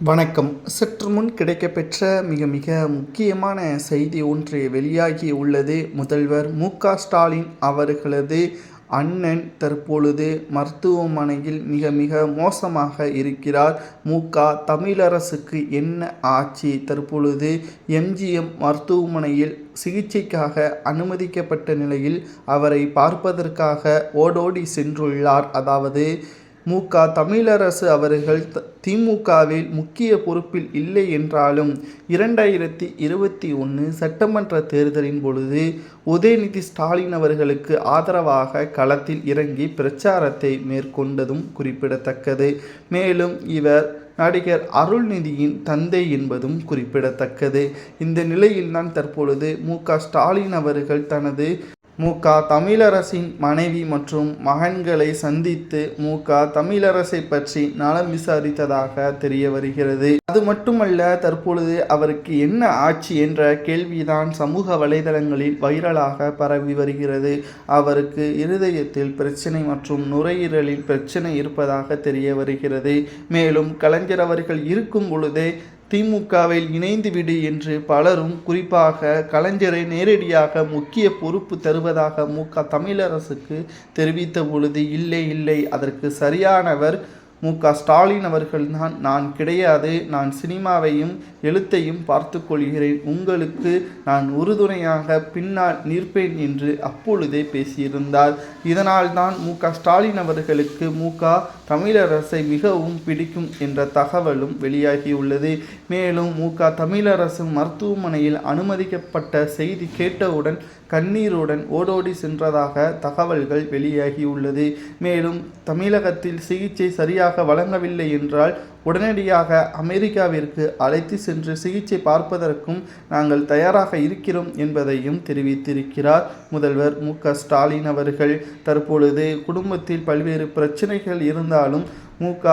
வணக்கம். சற்று முன் கிடைக்கப்பெற்ற மிக மிக முக்கியமான செய்தி ஒன்று வெளியாகி உள்ளது. முதல்வர் மு ஸ்டாலின் அவர்களது அண்ணன் தற்பொழுது மருத்துவமனையில் மிக மிக மோசமாக இருக்கிறார். மு தமிழரசுக்கு என்ன ஆட்சி தற்பொழுது எம்ஜிஎம் மருத்துவமனையில் சிகிச்சைக்காக அனுமதிக்கப்பட்ட நிலையில் அவரை பார்ப்பதற்காக ஓடோடி சென்றுள்ளார். அதாவது மு. க. தமிழரசு அவர்கள் த திமுகவில் முக்கிய பொறுப்பில் இல்லை என்றாலும் இரண்டாயிரத்தி இருபத்தி ஒன்று சட்டமன்ற தேர்தலின் பொழுது உதயநிதி ஸ்டாலின் அவர்களுக்கு ஆதரவாக களத்தில் இறங்கி பிரச்சாரத்தை மேற்கொண்டதும் குறிப்பிடத்தக்கது. மேலும் இவர் நடிகர் அருள்நிதியின் தந்தை என்பதும் குறிப்பிடத்தக்கது. இந்த நிலையில்தான் தற்பொழுது மு. க. ஸ்டாலின் அவர்கள் தனது மு. க. தமிழரசின் மனைவி மற்றும் மகன்களை சந்தித்து மு. க. தமிழரசை பற்றி நலம் விசாரித்ததாக தெரிய வருகிறது. அது மட்டுமல்ல தற்பொழுது அவருக்கு என்ன ஆட்சி என்ற கேள்விதான் சமூக வலைதளங்களில் வைரலாக பரவி வருகிறது. அவருக்கு இருதயத்தில் பிரச்சனை மற்றும் நுரையீரலில் பிரச்சனை இருப்பதாக தெரிய வருகிறது. மேலும் கலைஞர் அவர்கள் இருக்கும் பொழுதே திமுகவில் இணைந்துவிடு என்று பலரும் குறிப்பாக கலைஞரை நேரடியாக முக்கிய பொறுப்பு தருவதாக மு க தமிழரசுக்கு தெரிவித்த பொழுது இல்லை இல்லை அதற்கு சரியானவர் மு. க. ஸ்டாலின் அவர்கள்தான் நான் கிடையாது நான் சினிமாவையும் எழுத்தையும் பார்த்து கொள்கிறேன். உங்களுக்கு நான் உறுதுணையாக பின்னால் நிற்பேன் என்று அப்பொழுதே பேசியிருந்தார். இதனால் தான் மு. க. ஸ்டாலின் அவர்களுக்கு மு. க. தமிழரசை மிகவும் பிடிக்கும் என்ற தகவலும் வெளியாகியுள்ளது. மேலும் மு. க. தமிழரசு மருத்துவமனையில் அனுமதிக்கப்பட்ட செய்தி கேட்டவுடன் கண்ணீருடன் ஓடோடி சென்றதாக தகவல்கள் வெளியாகியுள்ளது. மேலும் தமிழகத்தில் சிகிச்சை சரியாக வழங்கவில்லை என்றால் உடனடியாக அமெரிக்காவிற்கு அழைத்து சென்று சிகிச்சை பார்ப்பதற்கும் நாங்கள் தயாராக இருக்கிறோம் என்பதையும் தெரிவித்திருக்கிறார் முதல்வர் மு க ஸ்டாலின் அவர்கள். தற்பொழுது குடும்பத்தில் பல்வேறு பிரச்சனைகள் இருந்தாலும் மு. க.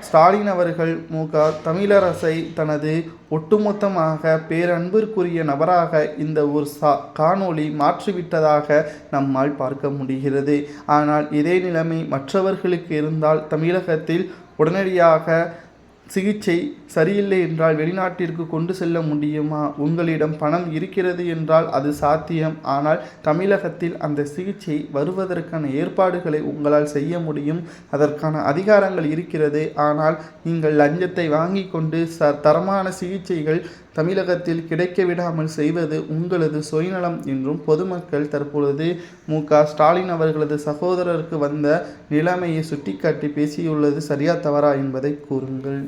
ஸ்டாலின் அவர்கள் மு. க. தமிழரசை தனது ஒட்டுமொத்தமாக பேரன்பிற்குரிய நபராக இந்த ஒரு சா காணொளி மாற்றிவிட்டதாக நம்மால் பார்க்க முடிகிறது. ஆனால் இதே நிலைமை மற்றவர்களுக்கு இருந்தால் தமிழகத்தில் உடனடியாக சிகிச்சை சரியில்லை என்றால் வெளிநாட்டிற்கு கொண்டு செல்ல முடியுமா? உங்களிடம் பணம் இருக்கிறது என்றால் அது சாத்தியம். ஆனால் தமிழகத்தில் அந்த சிகிச்சை வருவதற்கான ஏற்பாடுகளை உங்களால் செய்ய முடியும். அதற்கான அதிகாரங்கள் இருக்கிறது. ஆனால் நீங்கள் லஞ்சத்தை வாங்கி கொண்டு ச தரமான சிகிச்சைகள் தமிழகத்தில் கிடைக்க விடாமல் செய்வது உங்களது சுயநலம் என்றும் பொதுமக்கள் தற்பொழுது மு. க. ஸ்டாலின் அவர்களது சகோதரருக்கு வந்த நிலைமையை சுட்டிக்காட்டி பேசியுள்ளது சரியா தவறா என்பதை கூறுங்கள்.